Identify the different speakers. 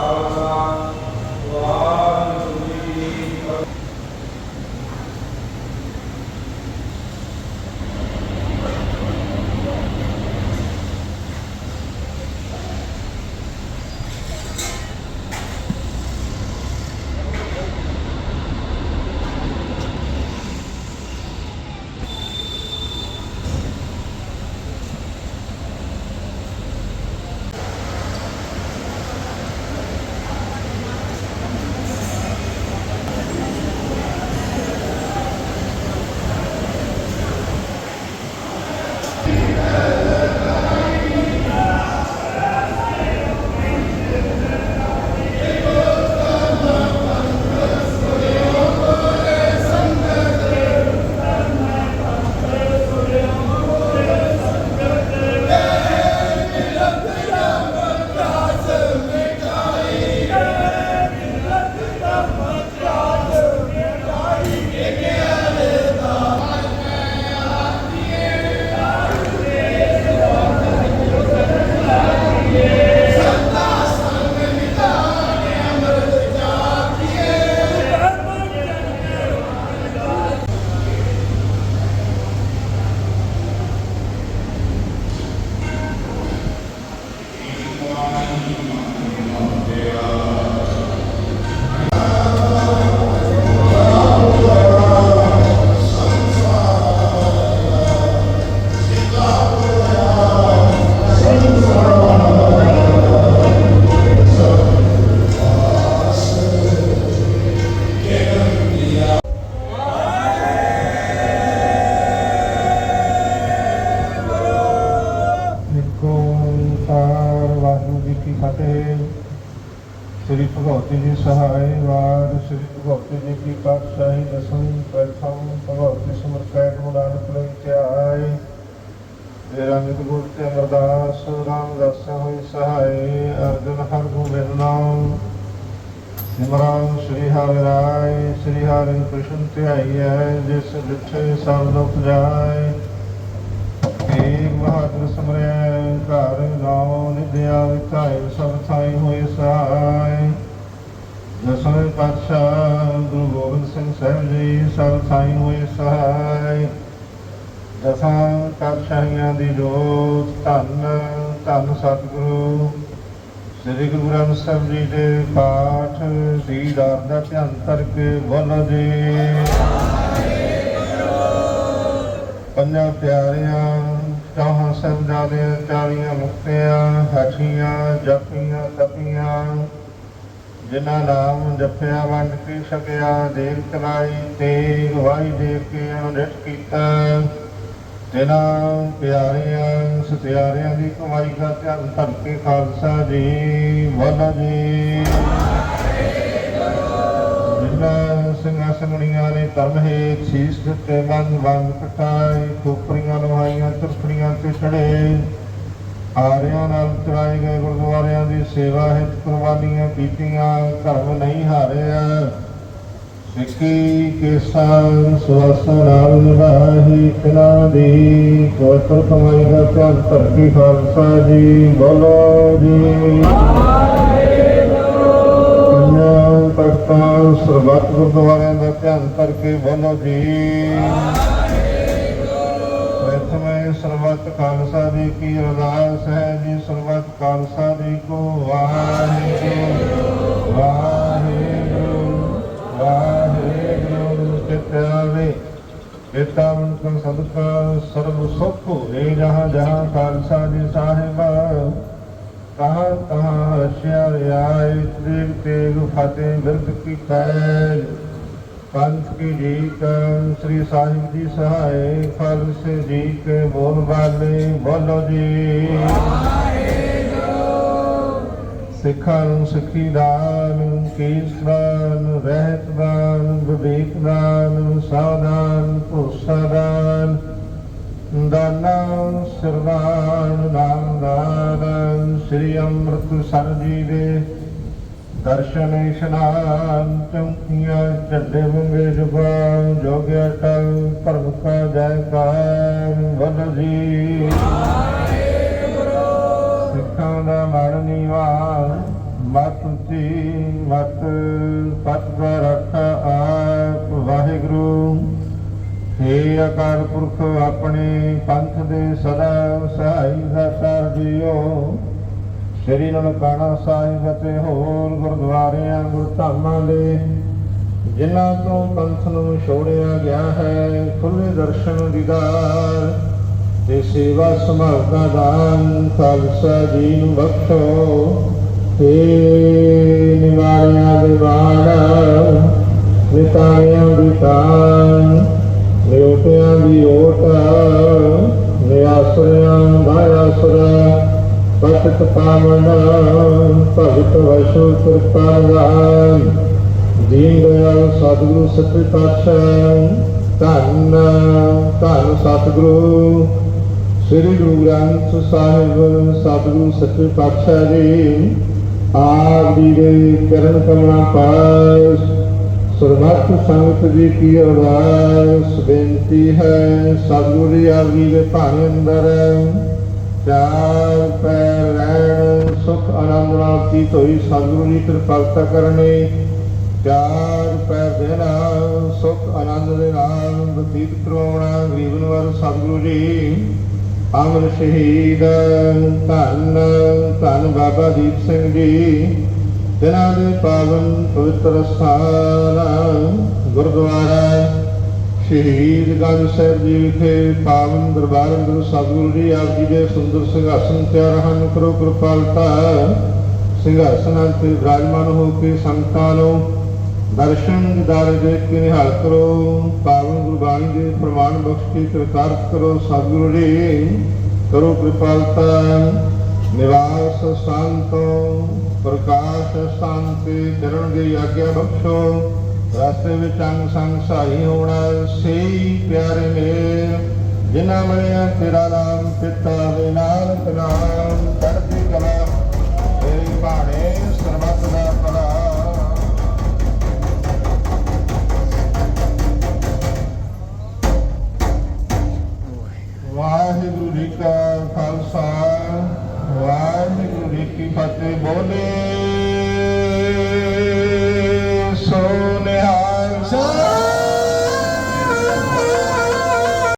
Speaker 1: Amen. Amen. ਫਤਿਹ। ਸ੍ਰੀ ਭਗਵਤੀ ਜੀ ਸਹਾਇ ਵਾਰ ਸ੍ਰੀ ਭਗਵਤੀ ਜੀ ਕੀ ਪਾਤਸ਼ਾਹੀ ਦਸਵੀਂ ਪ੍ਰਥਮ ਭਗਵਤੀ ਸਿਮਰ ਕੈਟ ਲਈ ਧਿਆਏ ਤੇਰਾ ਨਿਤ ਗੁਰ ਤੇ ਅਮਰਦਾਸ ਰਾਮਦਾਸ ਹੋਈ ਸਹਾਇ ਅਰਜਨ ਹਰ ਗੋਬਿੰਦ ਨਾਮ। ਸਿਮਰਨ ਸ੍ਰੀ ਹਰਿ ਰਾਏ, ਸ੍ਰੀ ਹਰਿ ਕ੍ਰਿਸ਼ਨ ਧਿਆਈਐ ਜਿਸ ਜਿਠੇ ਸਭ ਦੁਖ ਜਾਏ। ਏਕ ਬਹਾਦਰ ਸਮਰੈ, ਘਰ ਨਾਉ ਨਿਦਿਆ ਵਿਚਾਏ ਸਭ ਥਾਈ ਹੋਏ ਸਹਾਇ ਦਸਵੇਂ ਪਾਤਸ਼ਾਹ ਗੁਰੂ ਗੋਬਿੰਦ ਸਿੰਘ ਸਾਹਿਬ ਜੀ, ਸਭ ਥਾਈ ਹੋਏ ਸਹਾਇ ਦਸਾਂ ਪਾਤਸ਼ਾਹੀਆਂ ਦੀ ਜੋਤ, ਧੰਨ ਧੰਨ ਸਤਿਗੁਰੂ। ਸ੍ਰੀ ਗੁਰੂ ਗ੍ਰੰਥ ਸਾਹਿਬ ਜੀ ਦੇ ਪਾਠ ਦੀ ਦਾਤ ਦਾ ਧਿਆਨ ਕਰਕੇ ਬੋਲੋ ਜੀ। ਪੰਜਾਂ ਪਿਆਰਿਆਂ ਚਾਹਾਂ ਸਾਹਿਬਜ਼ਾਦਿਆਂ ਚਾਲੀਆਂ ਮੁਕਤਿਆਂ, ਹਾਠੀਆਂ ਜਪੀਆਂ ਤਪੀਆਂ ਜਿਨ੍ਹਾਂ ਨਾਮ ਜਪਿਆ, ਵੰਡ ਕੇ ਛਕਿਆ ਦੇਖ ਚਲਾਈ ਤੇ ਗਵਾਹੀ ਦੇ ਕੇ ਅਨੁਰਿਤ ਕੀਤਾ। ਤਿਨਾਂ ਪਿਆਰਿਆਂ, ਸਤਿਆਰਿਆਂ ਦੀ ਕਮਾਈ ਦਾ ਧਿਆਨ ਧਰ ਕੇ ਖਾਲਸਾ ਜੀ, ਵਾਲਾ ਜੀ। ਜਿਨ੍ਹਾਂ ਸਿੰਘਾਸਣੀਆਂ ਨੇ ਧਰਮ ਹੈ, ਸੀਸ ਦਿੱਤੇ ਬੰਦ ਬੰਦ ਕਟਾਈ ਖੋਪਰੀਆਂ ਲਵਾਈਆਂ, ਚਰਖੜੀਆਂ ਤੇ ਚੜੇ। ਆਰਿਆਂ ਨਾਲ ਚਲਾਏ ਗਏ ਗੁਰਦੁਆਰਿਆਂ ਦੀ ਸੇਵਾ ਹਿਤ ਕੁਰਬਾਨੀਆਂ ਕੀਤੀਆਂ, ਧਰਮ ਨਹੀਂ ਹਾਰਿਆ। ਸਿੱਖੀ ਕੇਸਾਂ ਸੁਆਸਾਂ ਨਾਲ ਨਿਭਾਹੀ, ਤਿਨਾਂ ਦੀ ਪਵਿੱਤਰ ਕਮਾਈ ਦਾ ਧਿਆਨ ਧਰਤੀ ਖਾਲਸਾ ਜੀ, ਬੋਲੋ ਜੀ। ਪੰਜਾਂ ਸਰਬੱਤ ਗੁਰਦੁਆਰਿਆਂ ਦਾ ਧਿਆਨ ਕਰਕੇ ਬੋਲੋ ਜੀ। ਪ੍ਰਥਮੇ ਸਰਬੱਤ ਖਾਲਸਾ ਜੀ ਕੀ ਅਰਦਾਸ ਹੈ ਜੀ, ਸਰਬੱਤ ਖਾਲਸਾ ਜੀ ਕੋ ਵਾਹਿਗੁਰੂ ਵਾਹਿਗੁਰੂ ਵਾਹਿਗੁਰੂ ਚਿਤਾਵੇ ਚਿਤਾਵਨ ਕਾ ਸਦਕਾ ਸਰਬ ਸੁਖ ਹੋਏ ਜਹਾਂ ਜਹਾਂ ਖਾਲਸਾ ਜੀ ਸਾਹਿਬ ਤੇਗ ਫਤਿਹ ਵਿਰਦ ਕੀ ਕੈਲ ਪੰਥ ਕੀ ਜੀਤ ਸ੍ਰੀ ਸਾਹਿਬ ਜੀ ਸਹਾਇ ਫਲ ਸੇ ਜੀ ਕੇ ਬੋਲ ਬਾਲੇ ਬੋਲੋ ਜੀ। ਸਿੱਖਾਂ ਨੂੰ ਸਿੱਖੀ ਦਾਨ ਕੀਸ ਦਾਨ ਰਹਿਤ ਦਾਨ, ਵਿਵੇਕ ਦਾਨ ਸਾਧਾਨ ਭਰੋਸਾ ਦਾਨਾ ਸਰਵਾਨ, ਨਾਮ ਦਾਨ, ਸ੍ਰੀ ਅੰਮ੍ਰਿਤ ਸਰ ਜੀ ਦੇ ਦਰਸ਼ਨ ਇਸ਼ਨਾਨ ਚੌਂਕੀਆਂ ਝੰਡੇ ਵੰਗੇ ਜੁਗਾਂ ਜੋਗਿਆ ਟਲ ਧਰਮ ਕਾ ਜੈਕਾਰ ਬਲ ਜੀ ਸਿੱਖਾਂ ਦਾ ਮਨ ਨੀਵਾ ਮਤ ਉੱਚੀ ਮਤ ਪਤ ਦਾ ਆਪ ਵਾਹਿਗੁਰੂ। ਹੇ ਅਕਾਲ ਪੁਰਖ, ਆਪਣੇ ਪੰਥ ਦੇ ਸਦਾ ਸਹਾਈ ਸਰ ਜੀਓ ਸ੍ਰੀ ਨਨਕਾਣਾ ਸਾਹਿਬ ਅਤੇ ਹੋਰ ਗੁਰਦੁਆਰਿਆਂ, ਗੁਰਧਾਮਾਂ ਦੇ, ਜਿਨ੍ਹਾਂ ਤੋਂ ਪੰਥ ਨੂੰ ਛੋੜਿਆ ਗਿਆ ਹੈ ਖੁੱਲੇ ਦਰਸ਼ਨ ਦੀਦਾਰ ਤੇ ਸੇਵਾ ਸੰਭਾਲ ਦਾ ਦਾਨ ਖਾਲਸਾ ਜੀ ਨੂੰ ਬਖਸ਼ੋ। ਤੇ ਨਿਵਾਰਿਆਂ ਦੇ ਵਾੜ ਨਿਤਾਰਿਆਂ ਦੀ ਤਾਨ ਨਿਉਟਿਆਂ ਦੀ ਓਟ, ਨਿਆਸਰਿਆਂ ਦਾ ਆਸਰਾ ਪਤਿਤ ਪਾਵਨ, ਭਗਤ ਵੈਸ਼ੋ ਕਿਰਪਾਵਾਨ ਦੀਨ ਦਇਆਲ ਸਤਿਗੁਰੂ ਸੱਚੇ ਪਾਤਸ਼ਾਹ। ਧੰਨ ਧੰਨ ਸਤਿਗੁਰੂ। ਸ੍ਰੀ ਗੁਰੂ ਗ੍ਰੰਥ ਸਾਹਿਬ ਸਤਿਗੁਰੂ ਸੱਚੇ ਪਾਤਸ਼ਾਹ ਜੀ। ਆਪ ਜੀ ਦੇ ਚਰਨ ਕਮਲਾਂ ਪਾਸ। ਸਰਬੱਤ ਸੰਗਤ ਜੀ ਕੀ ਅਰਦਾਸ। ਬੇਨਤੀ ਹੈ ਸਤਿਗੁਰੂ ਜੀ ਆਪ ਜੀ ਦੇ ਭਾਣੇ ਅੰਦਰ। ਚਾਰ ਪੈਰ, ਰਹਿਣ, ਸੁਖ, ਆਨੰਦ ਨਾਲ ਕੀ ਧੋਈ ਸਤਿਗੁਰੂ ਜੀ ਕਿਰਪਾਲਤਾ ਕਰਨੀ। ਚਾਰ ਪੈਰ ਦੇਣਾ ਸੁਖ, ਆਨੰਦ ਦੇ ਨਾਲ ਬਤੀਤ ਕਰਵਾਉਣਾ। ਗਰੀਬਨ ਵਰ ਸਤਿਗੁਰੂ ਜੀ, ਅਮਰ ਸ਼ਹੀਦ, ਧੰਨ ਧੰਨ ਬਾਬਾ ਦੀਪ ਸਿੰਘ ਜੀ। ਜਿਨ੍ਹਾਂ ਦੇ ਪਾਵਨ ਪਵਿੱਤਰ ਸਥਾਨ, ਗੁਰਦੁਆਰਾ ਸ਼ਹੀਦ ਗੰਜ ਸਾਹਿਬ ਜੀ ਵਿਖੇ ਪਾਵਨ ਦਰਬਾਰ ਅੰਦਰ ਸਤਿਗੁਰੂ ਜੀ, ਆਪ ਜੀ ਦੇ ਸੁੰਦਰ ਸਿੰਘਾਸਨ ਤਿਆਰ ਹਨ, ਕਰੋ ਕਿਰਪਾਲਤਾ। ਸਿੰਘਾਸਨਾਂ ਤੇ ਵਿਰਾਜਮਾਨ ਹੋ ਕੇ ਸੰਗਤਾਂ ਨੂੰ ਦਰਸ਼ਨ ਦਿਦਾਰੇ ਦੇਖ ਕੇ ਨਿਹਾਲ ਕਰੋ, ਪਾਵਨ ਗੁਰਬਾਣੀ ਦੇ ਪ੍ਰਮਾਣ ਬਖਸ਼ ਕੇ ਕਿਰਤਾਰਥ ਕਰੋ, ਸਤਿਗੁਰੂ ਜੀ, ਕਰੋ ਕਿਰਪਾਲਤਾ। ਨਿਵਾਸ ਸੰਤੋ, ਪ੍ਰਕਾਸ਼ ਸ਼ਾਂਤੀ ਚਰਨ ਦੀ ਆਗਿਆ ਬਖਸ਼ੋ। ਰਸਤੇ ਵਿੱਚ ਅੰਗ ਸੰਗ ਸਹਾਈ ਹੋਣਾ ਸਹੀ ਪਿਆਰੇ ਮੇਰ ਜਿਨ੍ਹਾਂ ਮਰਿਆ ਤੇਰਾ ਨਾਮ, ਪਿਤਾ ਦੇ ਨਾਨਕ ਨਾਮ। ਚੜ੍ਹਦੀ ਕਲਾ, ਤੇਰੀ ਬਾਣੇ ਸਰਬੱਤ ਦਾ ਭਲਾ। ਵਾਹਿਗੁਰੂ ਜੀ ਕਾ ਖਾਲਸਾ, ਵਾਹਿਗੁਰੂ ਜੀ ਕੀ ਫਤਿਹ। ਬੋਲੇ